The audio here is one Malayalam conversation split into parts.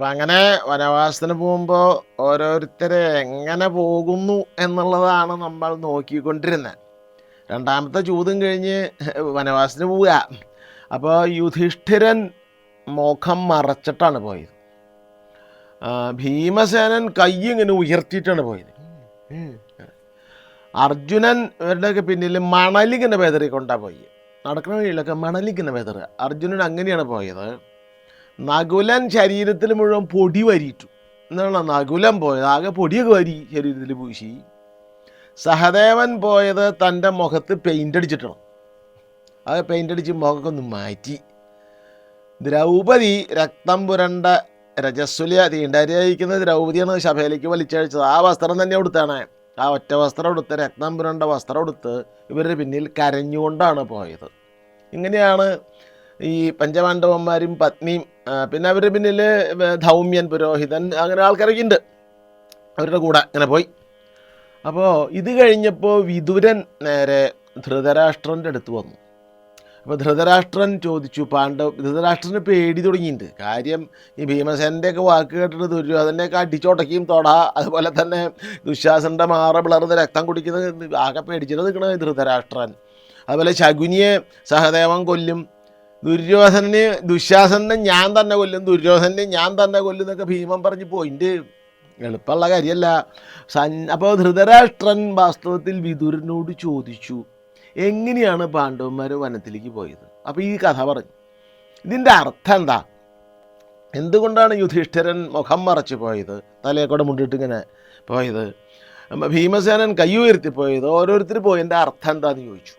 അപ്പം അങ്ങനെ വനവാസത്തിന് പോകുമ്പോൾ ഓരോരുത്തരെ എങ്ങനെ പോകുന്നു എന്നുള്ളതാണ് നമ്മൾ നോക്കിക്കൊണ്ടിരുന്നത് രണ്ടാമത്തെ ചൂതും കഴിഞ്ഞ് വനവാസത്തിന് പോവുക. അപ്പോൾ യുധിഷ്ഠിരൻ മുഖം മറച്ചിട്ടാണ് പോയത്. ഭീമസേനൻ കൈ ഇങ്ങനെ ഉയർത്തിയിട്ടാണ് പോയത്. അർജുനൻ ഇവരുടെയൊക്കെ പിന്നിൽ മണലിങ്ങനെ വെതറിക്കൊണ്ടാണ് പോയി. നടക്കുന്ന വഴിയിലൊക്കെ മണലിങ്ങനെ വെതറുക അർജുനൻ അങ്ങനെയാണ് പോയത്. നകുലൻ ശരീരത്തിൽ മുഴുവൻ പൊടി വരിയിട്ടു. എന്നാണ് നകുലൻ പോയത്. ആകെ പൊടിയൊക്കെ വരി ശരീരത്തിൽ പൂശി. സഹദേവൻ പോയത് തന്റെ മുഖത്ത് പെയിന്റ് അടിച്ചിട്ടാണ്. അത് പെയിന്റ് അടിച്ച് മുഖമൊക്കെ ഒന്ന് മാറ്റി. ദ്രൗപദി രക്തം പുരണ്ട രജസ്വലിയ തീണ്ടരിയായിരിക്കുന്ന ദ്രൗപതിയാണ് സഭയിലേക്ക് വലിച്ചഴിച്ചത് ആ വസ്ത്രം തന്നെ ഉടുത്താണ്. ആ ഒറ്റ വസ്ത്രം ഉടുത്ത് രക്തം പുരണ്ട വസ്ത്രം ഉടുത്ത് ഇവരുടെ പിന്നിൽ കരഞ്ഞുകൊണ്ടാണ് പോയത്. ഇങ്ങനെയാണ് ഈ പഞ്ചപാണ്ഡവന്മാരും പത്നിയും പിന്നെ അവരുടെ പിന്നിൽ ധൗമ്യൻ പുരോഹിതൻ അങ്ങനെ ആൾക്കാരൊക്കെ ഉണ്ട് അവരുടെ കൂടെ അങ്ങനെ പോയി. അപ്പോൾ ഇത് കഴിഞ്ഞപ്പോൾ വിദുരൻ നേരെ ധൃതരാഷ്ട്രന്റെ അടുത്ത് വന്നു. അപ്പോൾ ധൃതരാഷ്ട്രൻ ചോദിച്ചു പാണ്ഡവ ധൃതരാഷ്ട്രന് പേടി തുടങ്ങിയിട്ടുണ്ട് കാര്യം ഈ ഭീമസേനന്റെയൊക്കെ വാക്ക് കേട്ടിട്ട് ദുര്യോധനൊക്കെ അടിച്ചോട്ടക്കിയും തൊട അതുപോലെ തന്നെ ദുശ്വാസന്റെ മാറ പിളർന്ന് രക്തം കുടിക്കുന്ന ആകെ പേടിച്ചിട്ട് നിൽക്കണ ധൃതരാഷ്ട്രൻ. അതുപോലെ ശകുനിയെ സഹദേവൻ കൊല്ലും ദുര്യോധനന് ദുശാസനെ ഞാൻ തന്നെ കൊല്ലും ദുര്യോധനെ ഞാൻ തന്നെ കൊല്ലും എന്നൊക്കെ ഭീമൻ പറഞ്ഞ് പോയിന്റ് എളുപ്പമുള്ള കാര്യമല്ല. സൻ അപ്പോൾ ധൃതരാഷ്ട്രൻ വാസ്തവത്തിൽ വിദുരനോട് ചോദിച്ചു എങ്ങനെയാണ് പാണ്ഡവന്മാർ വനത്തിലേക്ക് പോയത്? അപ്പോൾ ഈ കഥ പറഞ്ഞു. ഇതിന്റെ അർത്ഥം എന്താ? എന്തുകൊണ്ടാണ് യുധിഷ്ഠിരൻ മുഖം മറച്ച് പോയത്? തലയെക്കൂടെ മുണ്ടിട്ട് ഇങ്ങനെ പോയത്? ഭീമസേനൻ കൈ ഉയർത്തി പോയത്? ഓരോരുത്തർ പോയതിന്റെ അർത്ഥം എന്താണെന്ന് ചോദിച്ചു.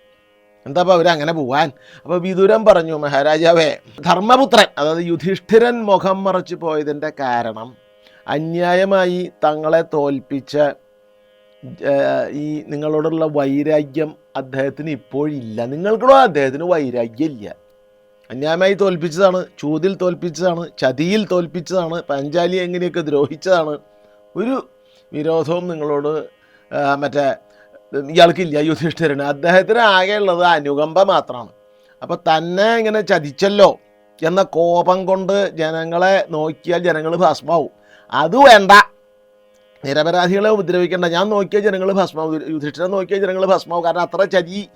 എന്താ അപ്പോൾ അവരങ്ങനെ പോവാൻ? അപ്പോൾ വിദുരം പറഞ്ഞു മഹാരാജാവേ ധർമ്മപുത്രൻ അതായത് യുധിഷ്ഠിരൻ മുഖം മറച്ചു പോയതിന്റെ കാരണം അന്യായമായി തങ്ങളെ തോൽപ്പിച്ച ഈ നിങ്ങളോടുള്ള വൈരാഗ്യം അദ്ദേഹത്തിന് ഇപ്പോഴില്ല. നിങ്ങൾക്കോ അദ്ദേഹത്തിന് വൈരാഗ്യം ഇല്ല അന്യായമായി തോൽപ്പിച്ചതാണ് ചൂതിൽ തോൽപ്പിച്ചതാണ് ചതിയിൽ തോൽപ്പിച്ചതാണ് പഞ്ചാലി എങ്ങനെയൊക്കെ ദ്രോഹിച്ചതാണ്. ഒരു വിരോധവും നിങ്ങളോട് മറ്റേ ഇയാൾക്കില്ല യുധിഷ്ഠിരന്. അദ്ദേഹത്തിന് ആകെയുള്ളത് അനുകമ്പ മാത്രമാണ്. അപ്പോൾ തന്നെ ഇങ്ങനെ ചതിച്ചല്ലോ എന്ന കോപം കൊണ്ട് ജനങ്ങളെ നോക്കിയാൽ ജനങ്ങൾ ഭസ്മാവും. അത് വേണ്ട. നിരപരാധികളെ ഉപദ്രവിക്കേണ്ട. ഞാൻ നോക്കിയ ജനങ്ങൾ ഭസ്മാവും. യുധിഷ്ഠിരൻ നോക്കിയ ജനങ്ങൾ ഭസ്മാവും. കാരണം അത്ര ചതി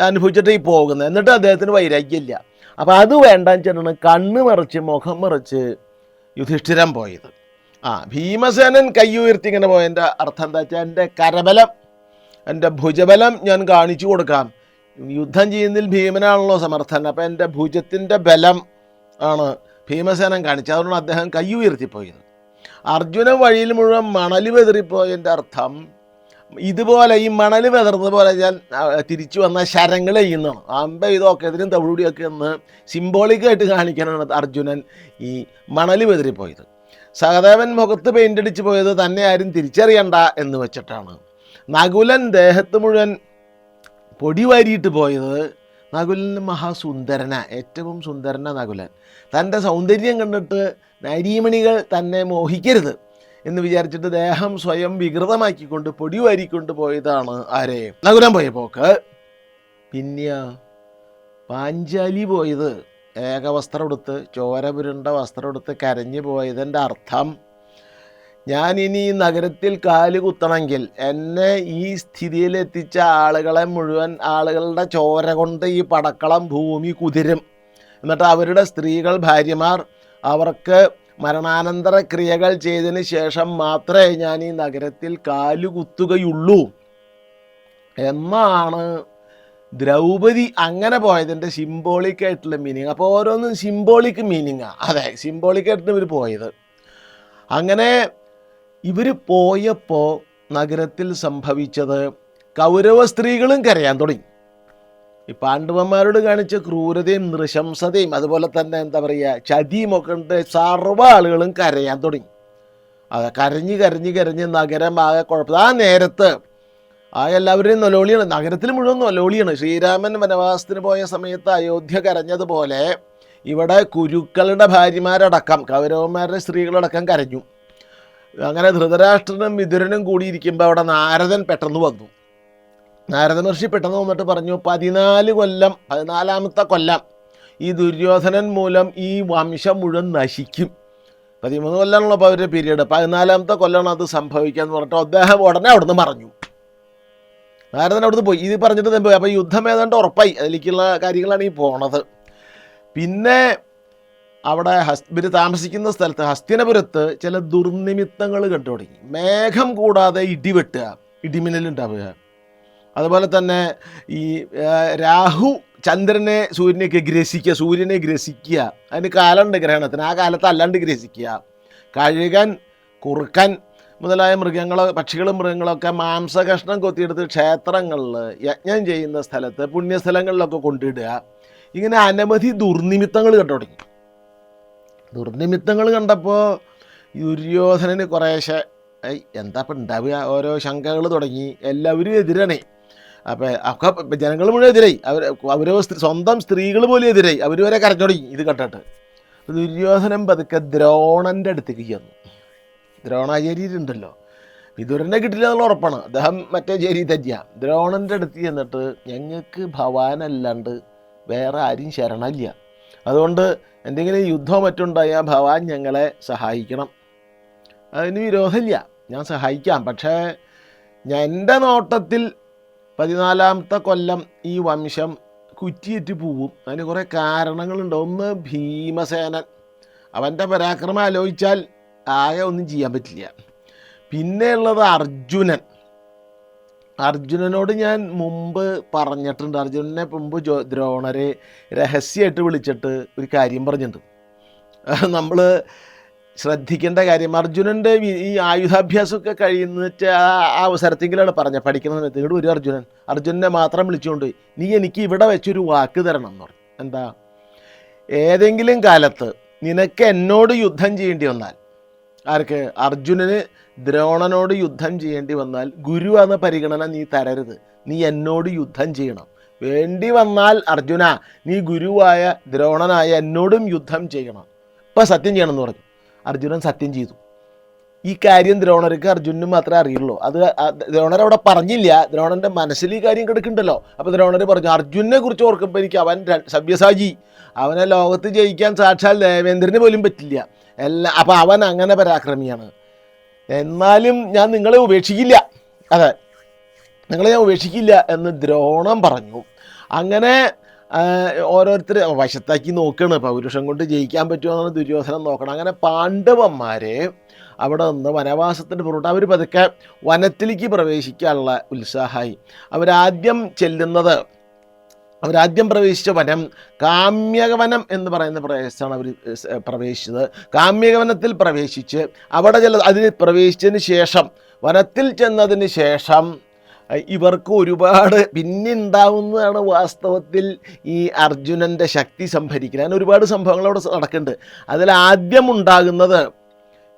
അനുഭവിച്ചിട്ട് ഈ പോകുന്നത്. എന്നിട്ട് അദ്ദേഹത്തിന് വൈരാഗ്യമില്ല. അപ്പോൾ അത് വേണ്ടെന്ന് വെച്ചിട്ടാണ് കണ്ണ് മറിച്ച് മുഖം മറിച്ച് യുധിഷ്ഠിരൻ പോയത്. ആ ഭീമസേനൻ കൈ ഉയർത്തി ഇങ്ങനെ പോയതിന്റെ അർത്ഥം എന്താ വെച്ചാൽ എന്റെ കരബലം എന്റെ ഭുജബലം ഞാൻ കാണിച്ചു കൊടുക്കാം യുദ്ധം ചെയ്യുന്നതിൽ ഭീമനാണല്ലോ സമർത്ഥൻ. അപ്പോൾ എന്റെ ഭുജത്തിന്റെ ബലം ആണ് ഭീമസേനൻ കാണിച്ചത്. അതുകൊണ്ട് അദ്ദേഹം കൈ ഉയർത്തിപ്പോയത്. അർജുനൻ വഴിയിൽ മുഴുവൻ മണൽ വെതറിപ്പോയതിന്റെ അർത്ഥം ഇതുപോലെ ഈ മണൽ വെതർന്ന പോലെ ഞാൻ തിരിച്ചു വന്ന ശരങ്ങൾ ചെയ്യുന്നതാണ്. അമ്പ ഇതൊക്കെ ഇതിനും തവിടുകൂടിയൊക്കെ എന്ന് സിംബോളിക്കായിട്ട് കാണിക്കാനാണ് അർജുനൻ ഈ മണൽ വെതറിപ്പോയത്. സഹദേവൻ മുഖത്ത് പെയിന്റ് അടിച്ച് പോയത് തന്നെ ആരും തിരിച്ചറിയണ്ട എന്ന് വെച്ചിട്ടാണ്. നകുലൻ ദേഹത്ത് മുഴുവൻ പൊടി വാരിയിട്ട് പോയത് നകുലൻ മഹാസുന്ദരന ഏറ്റവും സുന്ദരന നകുലൻ. തന്റെ സൗന്ദര്യം കണ്ടിട്ട് നരീമണികൾ തന്നെ മോഹിക്കരുത് എന്ന് വിചാരിച്ചിട്ട് ദേഹം സ്വയം വികൃതമാക്കിക്കൊണ്ട് പൊടി വാരിക്കൊണ്ട് പോയതാണ് ആരെ? നകുലൻ പോയ പോക്ക് പിന്നെ പാഞ്ചാലി പോയത്. ഏകവസ്ത്രം എടുത്ത് ചോര വസ്ത്രം എടുത്ത് കരഞ്ഞു പോയതിന്റെ അർത്ഥം ഞാൻ ഇനി ഈ നഗരത്തിൽ കാൽ കുത്തണമെങ്കിൽ എന്നെ ഈ സ്ഥിതിയിലെത്തിച്ച ആളുകളെ മുഴുവൻ ആളുകളുടെ ചോര കൊണ്ട് ഈ പടക്കളം ഭൂമി കുതിരും. എന്നിട്ട് അവരുടെ സ്ത്രീകൾ ഭാര്യമാർ അവർക്ക് മരണാനന്തര ക്രിയകൾ ചെയ്തതിന് ശേഷം മാത്രമേ ഞാൻ ഈ നഗരത്തിൽ കാൽ കുത്തുകയുള്ളൂ. എന്നാണ് ദ്രൗപദി അങ്ങനെ പോയതിന്റെ സിംബോളിക് ആയിട്ടുള്ള മീനിങ് അപ്പോൾ ഓരോന്നും സിംബോളിക് മീനിങ്ങാണ് അതെ സിംബോളിക് ആയിട്ട് ഇവർ പോയത്. അങ്ങനെ ഇവർ പോയപ്പോൾ നഗരത്തിൽ സംഭവിച്ചത് കൗരവ സ്ത്രീകളും കരയാൻ തുടങ്ങി. ഈ പാണ്ഡവന്മാരോട് കാണിച്ച ക്രൂരതയും നൃശംസതയും അതുപോലെ തന്നെ എന്താ പറയുക ചതിയും ഒക്കെ ഉണ്ട് സർവ ആളുകളും കരയാൻ തുടങ്ങി. അത് കരഞ്ഞ് കരഞ്ഞ് കരഞ്ഞ് നഗരം ആകെ കുഴപ്പം. ആ നേരത്ത് ആ എല്ലാവരെയും നൊലോളിയാണ്. നഗരത്തിൽ മുഴുവൻ നൊലോളിയാണ്. ശ്രീരാമൻ വനവാസത്തിന് പോയ സമയത്ത് അയോധ്യ കരഞ്ഞതുപോലെ ഇവിടെ കുരുക്കളുടെ ഭാര്യമാരടക്കം കൗരവന്മാരുടെ സ്ത്രീകളടക്കം കരഞ്ഞു. അങ്ങനെ ധൃതരാഷ്ട്രനും വിതുരനും കൂടിയിരിക്കുമ്പോൾ അവിടെ നാരദൻ പെട്ടെന്ന് വന്നു. നാരദ മഹർഷി പെട്ടെന്ന് വന്നിട്ട് പറഞ്ഞു പതിനാല് കൊല്ലം പതിനാലാമത്തെ കൊല്ലം ഈ ദുര്യോധനൻ മൂലം ഈ വംശം മുഴുവൻ നശിക്കും. പതിമൂന്ന് അപ്പോൾ അവരുടെ പീരീഡ് പതിനാലാമത്തെ കൊല്ലമാണ് അത് സംഭവിക്കുക എന്ന് പറഞ്ഞിട്ട് അദ്ദേഹം ഉടനെ അവിടുന്ന് പറഞ്ഞു നാരദൻ അവിടുന്ന് പോയി. ഇത് പറഞ്ഞിട്ട് പോയി? അപ്പോൾ യുദ്ധം ഏതാണ്ട് ഉറപ്പായി. അതിലേക്കുള്ള കാര്യങ്ങളാണ് ഈ പോണത്. പിന്നെ അവിടെ ഹസ് താമസിക്കുന്ന സ്ഥലത്ത് ഹസ്തിനപുരത്ത് ചില ദുർനിമിത്തങ്ങൾ കണ്ടു തുടങ്ങി. മേഘം കൂടാതെ ഇടിവെട്ടുക ഇടിമിന്നലുണ്ടാവുക അതുപോലെ തന്നെ ഈ രാഹു ചന്ദ്രനെ സൂര്യനെയൊക്കെ ഗ്രസിക്കുക സൂര്യനെ ഗ്രസിക്കുക. അതിന് കാലമുണ്ട് ഗ്രഹണത്തിന്. ആ കാലത്ത് അല്ലാണ്ട് ഗ്രസിക്കുക. കഴുകൻ കുറുക്കൻ മുതലായ മൃഗങ്ങളോ പക്ഷികളും മൃഗങ്ങളൊക്കെ മാംസകഷ്ണം കൊത്തിയെടുത്ത് ക്ഷേത്രങ്ങളിൽ യജ്ഞം ചെയ്യുന്ന സ്ഥലത്ത് പുണ്യസ്ഥലങ്ങളിലൊക്കെ കൊണ്ടിടുക. ഇങ്ങനെ അനവധി ദുർനിമിത്തങ്ങൾ കണ്ടു തുടങ്ങി. ദുർനിമിത്തങ്ങൾ കണ്ടപ്പോൾ ദുര്യോധനന് കുറേശ്ശെ ഐ എന്താ ഇപ്പം ഉണ്ടാവുക ഓരോ ശങ്കകൾ തുടങ്ങി. എല്ലാവരും എതിരാണേ. അപ്പം ഒക്കെ ജനങ്ങൾ മുഴുവൻ എതിരായി. അവർ അവരോ സ്വന്തം സ്ത്രീകൾ പോലും എതിരായി. അവർ വരെ കരഞ്ഞു തുടങ്ങി. ഇത് കണ്ടിട്ട്. ദുര്യോധനം പതുക്കെ ദ്രോണന്റെ അടുത്തേക്ക് ചെന്നു. ദ്രോണാചാര്യരുണ്ടല്ലോ വിതുരനെ കിട്ടില്ല എന്നുള്ള ഉറപ്പാണ്. അദ്ദേഹം മറ്റേ ചേരി തന്നെയാ. ദ്രോണന്റെ അടുത്ത് ചെന്നിട്ട് ഞങ്ങൾക്ക് ഭവാനല്ലാണ്ട് വേറെ ആരും ശരണമില്ല. അതുകൊണ്ട് എന്തെങ്കിലും യുദ്ധം മറ്റുണ്ടായാൽ ഭവാൻ ഞങ്ങളെ സഹായിക്കണം. അതിന് വിരോധമില്ല. ഞാൻ സഹായിക്കാം. പക്ഷേ ഞാൻ എന്റെ നോട്ടത്തിൽ പതിനാലാമത്തെ കൊല്ലം ഈ വംശം കുറ്റിയേറ്റ് പോവും. അതിന് കുറേ കാരണങ്ങളുണ്ട്. ഒന്ന് ഭീമസേനൻ. അവന്റെ പരാക്രമം ആലോചിച്ചാൽ ആകെ ഒന്നും ചെയ്യാൻ പറ്റില്ല. പിന്നെയുള്ളത് അർജുനൻ. അർജുനനോട് ഞാൻ മുമ്പ് പറഞ്ഞിട്ടുണ്ട്. അർജുനനെ മുമ്പ് ജോ ദ്രോണരെ രഹസ്യമായിട്ട് വിളിച്ചിട്ട് ഒരു കാര്യം പറഞ്ഞിട്ടുണ്ട്. നമ്മൾ ശ്രദ്ധിക്കേണ്ട കാര്യം അർജുനന്റെ ഈ ആയുധാഭ്യാസമൊക്കെ കഴിയുന്നിട്ട് ആ അവസരത്തെങ്കിലാണ് പറഞ്ഞത്. പഠിക്കുന്ന സമയത്ത് ഇങ്ങോട്ട് ഒരു അർജുനൻ. അർജുനനെ മാത്രം വിളിച്ചുകൊണ്ട് നീ എനിക്ക് ഇവിടെ വെച്ചൊരു വാക്ക് തരണം എന്ന് പറഞ്ഞു. എന്താ? ഏതെങ്കിലും കാലത്ത് നിനക്ക് എന്നോട് യുദ്ധം ചെയ്യേണ്ടി വന്നാൽ ആർക്ക് അർജുനന് ദ്രോണനോട് യുദ്ധം ചെയ്യേണ്ടി വന്നാൽ ഗുരു എന്ന പരിഗണന നീ തരരുത്. നീ എന്നോട് യുദ്ധം ചെയ്യണം. വേണ്ടി വന്നാൽ അർജുന നീ ഗുരുവായ ദ്രോണനായ എന്നോടും യുദ്ധം ചെയ്യണം. ഇപ്പം സത്യം ചെയ്യണം എന്ന് പറഞ്ഞു. അർജുനൻ സത്യം ചെയ്തു. ഈ കാര്യം ദ്രോണർക്ക് അർജുനും മാത്രമേ അറിയുള്ളൂ. അത് ദ്രോണർ അവിടെ പറഞ്ഞില്ല. ദ്രോണന്റെ മനസ്സിൽ ഈ കാര്യം കിടക്കുന്നുണ്ടല്ലോ. അപ്പോൾ ദ്രോണർ പറഞ്ഞു അർജുനെ കുറിച്ച് ഓർക്കുമ്പോൾ എനിക്ക് അവൻ സഭ്യസാജി അവനെ ലോകത്ത് ജയിക്കാൻ സാക്ഷാൽ ദേവേന്ദ്രന് പോലും പറ്റില്ല. എല്ലാ അപ്പൊ അവൻ അങ്ങനെ പരാക്രമിയാണ്. എന്നാലും ഞാൻ നിങ്ങളെ ഉപേക്ഷിക്കില്ല. അതെ. നിങ്ങളെ ഞാൻ ഉപേക്ഷിക്കില്ല എന്ന് ദ്രോണം പറഞ്ഞു. അങ്ങനെ ഓരോരുത്തർ വശത്താക്കി നോക്കുകയാണ് പൗരുഷം കൊണ്ട് ജയിക്കാൻ പറ്റുമോ എന്നാണ് ദുര്യോധനം നോക്കണം അങ്ങനെ പാണ്ഡവന്മാരെ അവിടെ നിന്ന് വനവാസത്തിന് പുറത്ത് അവർ പതുക്കെ വനത്തിലേക്ക് പ്രവേശിക്കാനുള്ള ഉത്സാഹമായി. അവരാദ്യം ചെല്ലുന്നത് അവരാദ്യം പ്രവേശിച്ച വനം കാമ്യകവനം എന്ന് പറയുന്ന പ്രദേശത്താണ് അവർ പ്രവേശിച്ചത്. കാമ്യകവനത്തിൽ പ്രവേശിച്ച് അവിടെ ചില അതിൽ പ്രവേശിച്ചതിന് ശേഷം വനത്തിൽ ചെന്നതിന് ശേഷം ഇവർക്ക് ഒരുപാട് പിന്നെ ഉണ്ടാവുന്നതാണ് വാസ്തവത്തിൽ ഈ അർജുനന്റെ ശക്തി സംഭരിക്കുന്നത് അങ്ങനെ ഒരുപാട് സംഭവങ്ങൾ അവിടെ നടക്കുന്നുണ്ട്. അതിൽ ആദ്യം ഉണ്ടാകുന്നത്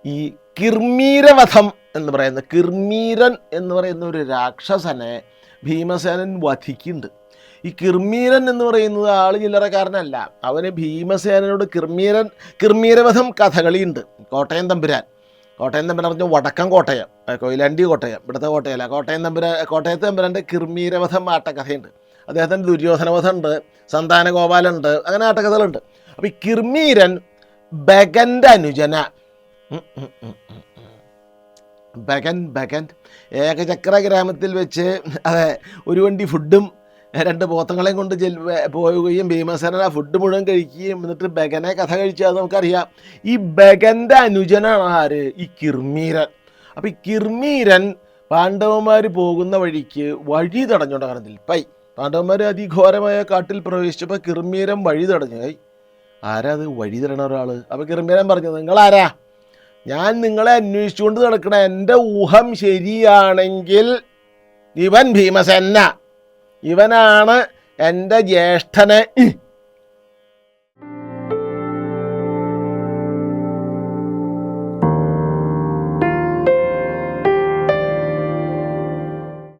ഈ കിർമീരവധം എന്ന് പറയുന്ന കിർമീരൻ എന്ന് പറയുന്ന ഒരു രാക്ഷസനെ ഭീമസേനൻ വധിക്കുന്നുണ്ട്. ഈ കിർമീരൻ എന്ന് പറയുന്നത് ആൾ ചില്ലറക്കാരനല്ല. അവന് ഭീമസേനോട് കിർമീരൻ കിർമീരവധം കഥകളിയുണ്ട്. കോട്ടയം തമ്പുരാൻ. കോട്ടയം തമ്പുരാൻ പറഞ്ഞു വടക്കം കോട്ടയം കൊയിലാണ്ടി കോട്ടയം ഇവിടുത്തെ കോട്ടയല്ല കോട്ടയം തമ്പുര കോട്ടയത്ത് തമ്പുരാന്റെ കിർമീരവധം ആട്ടക്കഥയുണ്ട്. അദ്ദേഹത്തിന്റെ ദുര്യോധനവധമുണ്ട് സന്താന ഗോപാലുണ്ട് അങ്ങനെ ആട്ടക്കഥകളുണ്ട്. അപ്പോൾ ഈ കിർമീരൻ ബഗന്റെ അനുജന. ബഗൻ ബഗൻ ഏകചക്ര ഗ്രാമത്തിൽ വെച്ച് അതെ ഒരു വണ്ടി ഫുഡും രണ്ട് പോത്തങ്ങളെയും കൊണ്ട് ചെൽ പോവുകയും ഭീമസേന ഫുഡ് മുഴുവൻ കഴിക്കുകയും എന്നിട്ട് ബഗനെ കഥ കഴിച്ചാൽ നമുക്കറിയാം. ഈ ബഗന്റെ അനുജനാണ് ആര്? ഈ കിർമീരൻ. അപ്പം ഈ കിർമീരൻ പാണ്ഡവന്മാർ പോകുന്ന വഴിക്ക് വഴി തടഞ്ഞുകൊണ്ട് പൈ പാണ്ഡവന്മാർ അതിഘോരമായ കാട്ടിൽ പ്രവേശിച്ചപ്പോൾ കിർമീരൻ വഴി തടഞ്ഞു. കൈ ആരാ അത്? വഴി തരണ ഒരാൾ അപ്പോൾ കിർമീരൻ പറഞ്ഞു നിങ്ങളാരാ? ഞാൻ നിങ്ങളെ അന്വേഷിച്ചുകൊണ്ട് നടക്കണ എന്റെ ഊഹം ശരിയാണെങ്കിൽ ഇവൻ ഭീമസേന ഇവനാണ് എന്റെ ജ്യേഷ്ഠനെ.